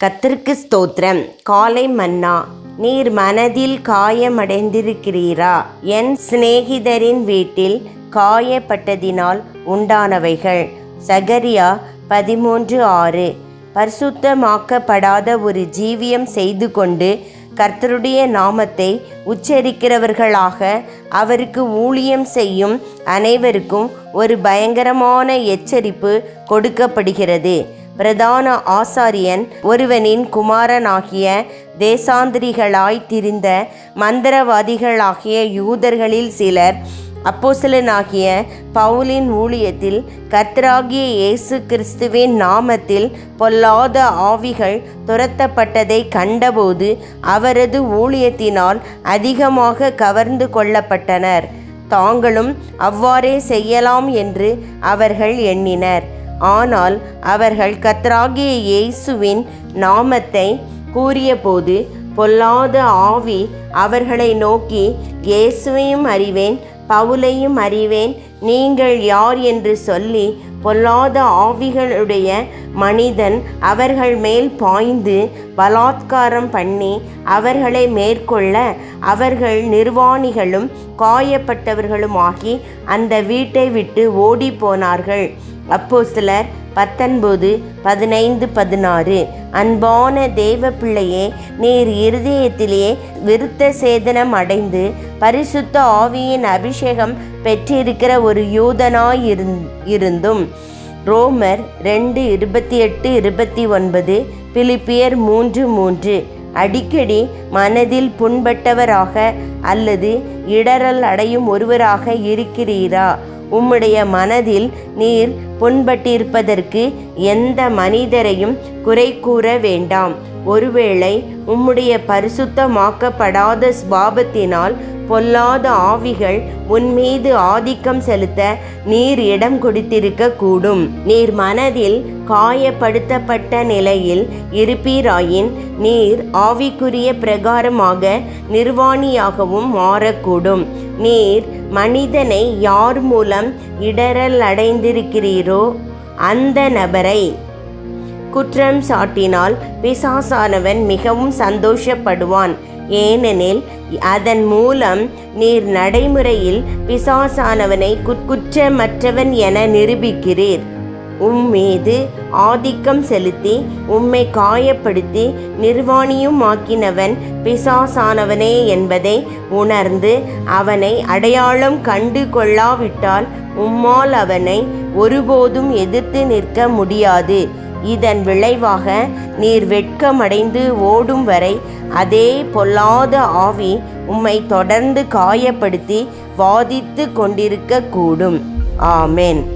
கத்திற்கு ஸ்தோத்திரம். காலை மன்னா நீர் மனதில் காயமடைந்திருக்கிறீரா? என் சிநேகிதரின் வீட்டில் காயப்பட்டதினால் உண்டானவைகள். சகரியா பதிமூன்று ஆறு. பரிசுத்தமாக்கப்படாத ஒரு ஜீவியம் செய்து கொண்டு கர்த்தருடைய நாமத்தை உச்சரிக்கிறவர்களாக அவருக்கு ஊழியம் செய்யும் அனைவருக்கும் ஒரு பயங்கரமான எச்சரிப்பு கொடுக்கப்படுகிறது. பிரதான ஆசாரியன் ஒருவனின் குமாரனாகிய தேசாந்திரிகளாய் திரிந்த மந்திரவாதிகளாகிய யூதர்களில் சிலர் அப்போசலனாகிய பவுலின் ஊழியத்தில் கர்த்தராகிய இயேசு கிறிஸ்துவின் நாமத்தில் பொல்லாத ஆவிகள் துரத்தப்பட்டதை கண்டபோது அவரது ஊழியத்தினால் அதிகமாக கவர்ந்து கொள்ளப்பட்டனர். தாங்களும் அவ்வாறே செய்யலாம் என்று அவர்கள் எண்ணினர். ஆனால் அவர்கள் கத்ராகிய இயேசுவின் நாமத்தை கூறியபோது பொல்லாத ஆவி அவர்களை நோக்கி இயேசுவையும் அறிவேன் பவுலையும் அறிவேன். நீங்கள் யார் என்று சொல்லி பொல்லாத ஆவிகளுடைய மனிதன் அவர்கள் மேல் பாய்ந்து பலாத்காரம் பண்ணி அவர்களை மேற்கொள்ள அவர்கள் நிர்வாணிகளும் காயப்பட்டவர்களுமாகி அந்த வீட்டை விட்டு ஓடி போனார்கள் அப்போ சிலர் பத்தொன்பது பதினைந்து பதினாறு. அன்பான தேவ பிள்ளையே நீர் இருதயத்திலே விருத்த சேதனம் அடைந்து பரிசுத்த ஆவியின் அபிஷேகம் பெற்றிருக்கிற ஒரு யூதனாய் இருந்தும் ரோமர் ரெண்டு இருபத்தி எட்டு இருபத்தி ஒன்பது பிலிப்பியர் மூன்று மூன்று அடிக்கடி மனதில் புண்பட்டவராக அல்லது இடரல் அடையும் ஒருவராக இருக்கிறீரா? உம்முடைய மனதில் நீர் புண்பட்டிருப்பதற்கு எந்த மனிதரையும் குறை கூற வேண்டாம். ஒருவேளை உம்முடைய பரிசுத்தமாக்கப்படாத ஸ்வாபத்தினால் பொல்லாத ஆவிகள் உன்மீது ஆதிக்கம் செலுத்த நீர் இடம் கொடுத்திருக்க கூடும் நீர் மனதில் காயப்படுத்தப்பட்ட நிலையில் இருப்பீராயின் நீர் ஆவிக்குரிய பிரகாரமாக நிர்வாணியாகவும் மாறக்கூடும். நீர் மனிதனை யார் மூலம் இடரல் அடைந்திருக்கிறீரோ அந்த நபரை குற்றம் சாட்டினால் பிசாசானவன் மிகவும் சந்தோஷப்படுவான். ஏனெனில் அதன் மூலம் நீர் நடைமுறையில் பிசாசானவனை குற்றமற்றவன் என நிரூபிக்கிறீர். உம் மீது ஆதிக்கம் செலுத்தி உம்மை காயப்படுத்தி நிர்வாணியும் ஆக்கினவன் பிசாசானவனே என்பதை உணர்ந்து அவனை அடையாளம் கண்டு கொள்ளாவிட்டால் உம்மால் அவனை ஒருபோதும் எதிர்த்து நிற்க முடியாது. இதன் விளைவாக நீர் வெட்கமடைந்து ஓடும் வரை அதே பொல்லாத ஆவி உம்மை தொடர்ந்து காயப்படுத்தி வாதித்து கொண்டிருக்கக்கூடும். ஆமேன்.